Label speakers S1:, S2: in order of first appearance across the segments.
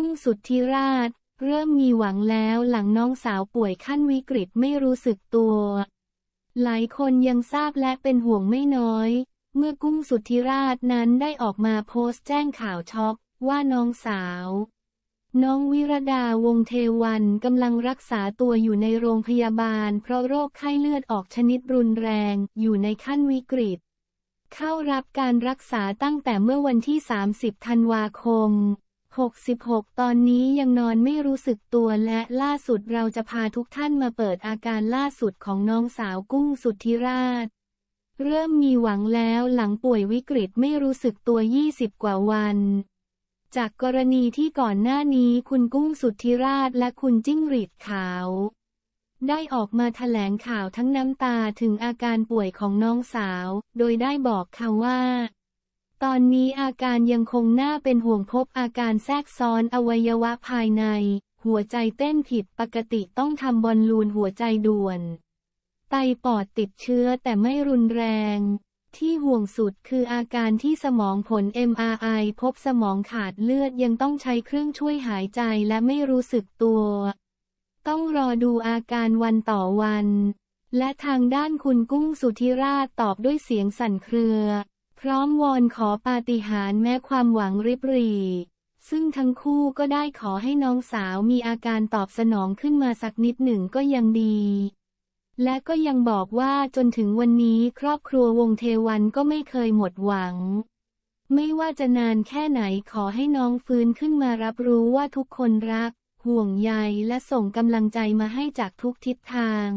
S1: กุ้งสุดทิราช เริ่มมีหวังแล้วหลังน้องสาวป่วยขั้นวิกฤตไม่รู้สึกตัว หลายคนยังทราบและเป็นห่วงไม่น้อย เมื่อกุ้งสุทธิราชนั้นได้ออกมาโพสต์แจ้งข่าวช็อกว่าน้องสาว น้องวิรดาวงเทวันกำลังรักษาตัวอยู่ในโรงพยาบาล เพราะโรคไข้เลือดออกชนิดรุนแรง อยู่ในขั้นวิกฤต เข้ารับการรักษาตั้งแต่เมื่อวันที่ 30 ธันวาคม 66 ตอนนี้ยังนอนไม่รู้สึกตัวและล่าสุดเราจะพาทุกท่านมาเปิดอาการล่าสุดของน้องสาวกุ้งสุทธิราช เริ่มมีหวังแล้วหลังป่วยวิกฤตไม่รู้สึกตัว 20 กว่าวัน จากกรณีที่ก่อนหน้านี้คุณกุ้งสุทธิราชและคุณจิ้งหรีดขาว ได้ออกมาแถลงข่าวทั้งน้ำตาถึงอาการป่วยของน้องสาว โดยได้บอกค่ะว่า ตอนนี้อาการยังคงน่าเป็นห่วงพบอาการแทรกซ้อนอวัยวะภายใน หัวใจเต้นผิดปกติต้องทำบอลลูนหัวใจด่วน ไตปอดติดเชื้อแต่ไม่รุนแรง ที่ห่วงสุดคืออาการที่สมองผล MRI พบสมองขาดเลือดยังต้องใช้เครื่องช่วยหายใจและไม่รู้สึกตัว ต้องรอดูอาการวันต่อวัน และทางด้านคุณกุ้งสุธิราชตอบด้วยเสียงสั่นเครือ พร้อมวอนขอปาฏิหาริย์แม้ความหวังริบหรี่ซึ่งทั้งคู่ก็ได้ขอให้น้องสาวมีอาการตอบสนองขึ้นมาสักนิดหนึ่งก็ยังดี และก็ยังบอกว่าจนถึงวันนี้ครอบครัววงเทวันก็ไม่เคยหมดหวัง ไม่ว่าจะนานแค่ไหนขอให้น้องฟื้นขึ้นมารับรู้ว่าทุกคนรัก ห่วงใยและส่งกำลังใจมาให้จากทุกทิศทาง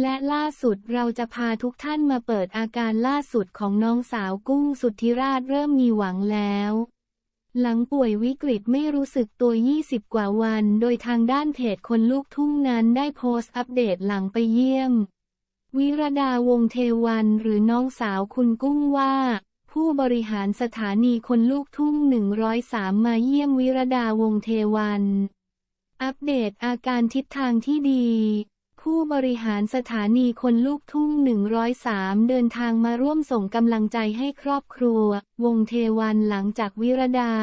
S1: และล่าสุดเราจะพาทุกท่านมาเปิดอาการล่าสุดของน้องสาวกุ้งสุทธิราชเริ่มมีหวังแล้ว หลังป่วยวิกฤตไม่รู้สึกตัว 20 กว่าวัน โดยทางด้านเพจคนลูกทุ่งนั้นได้โพสต์อัปเดตหลังไปเยี่ยม วิรดาวงเทวันหรือน้องสาวคุณกุ้งว่า ผู้บริหารสถานีคนลูกทุ่ง 103 มาเยี่ยมวิรดาวงเทวัน อัปเดตอาการทิศทางที่ดี ผู้บริหารสถานีคนลูกทุ่ง 103 เดินทางมาร่วมส่งกำลังใจให้ครอบครัว วงเทวันหลังจากวิรดา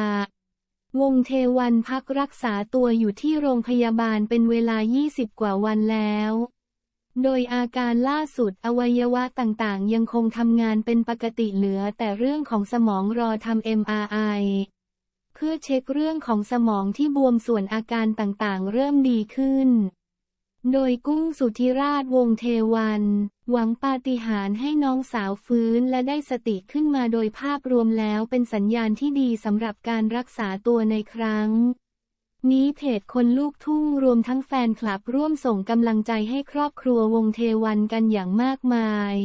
S1: วงเทวันพักรักษาตัวอยู่ที่โรงพยาบาลเป็นเวลา 20 กว่าวันแล้ว โดยอาการล่าสุดอวัยวะต่างๆ ยังคงทำงานเป็นปกติเหลือแต่เรื่องของสมองรอทำ MRI เพื่อเช็คเรื่องของสมองที่บวมส่วนอาการต่างๆ เริ่มดีขึ้น โดยกุ้งสุธิราชวงเทวัน หวังปาฏิหาริย์ให้น้องสาวฟื้นและได้สติขึ้นมาโดยภาพรวมแล้วเป็นสัญญาณที่ดีสำหรับการรักษาตัวในครั้ง นี้เพจคนลูกทุ่งรวมทั้งแฟนคลับร่วมส่งกำลังใจให้ครอบครัววงเทวันกันอย่างมากมาย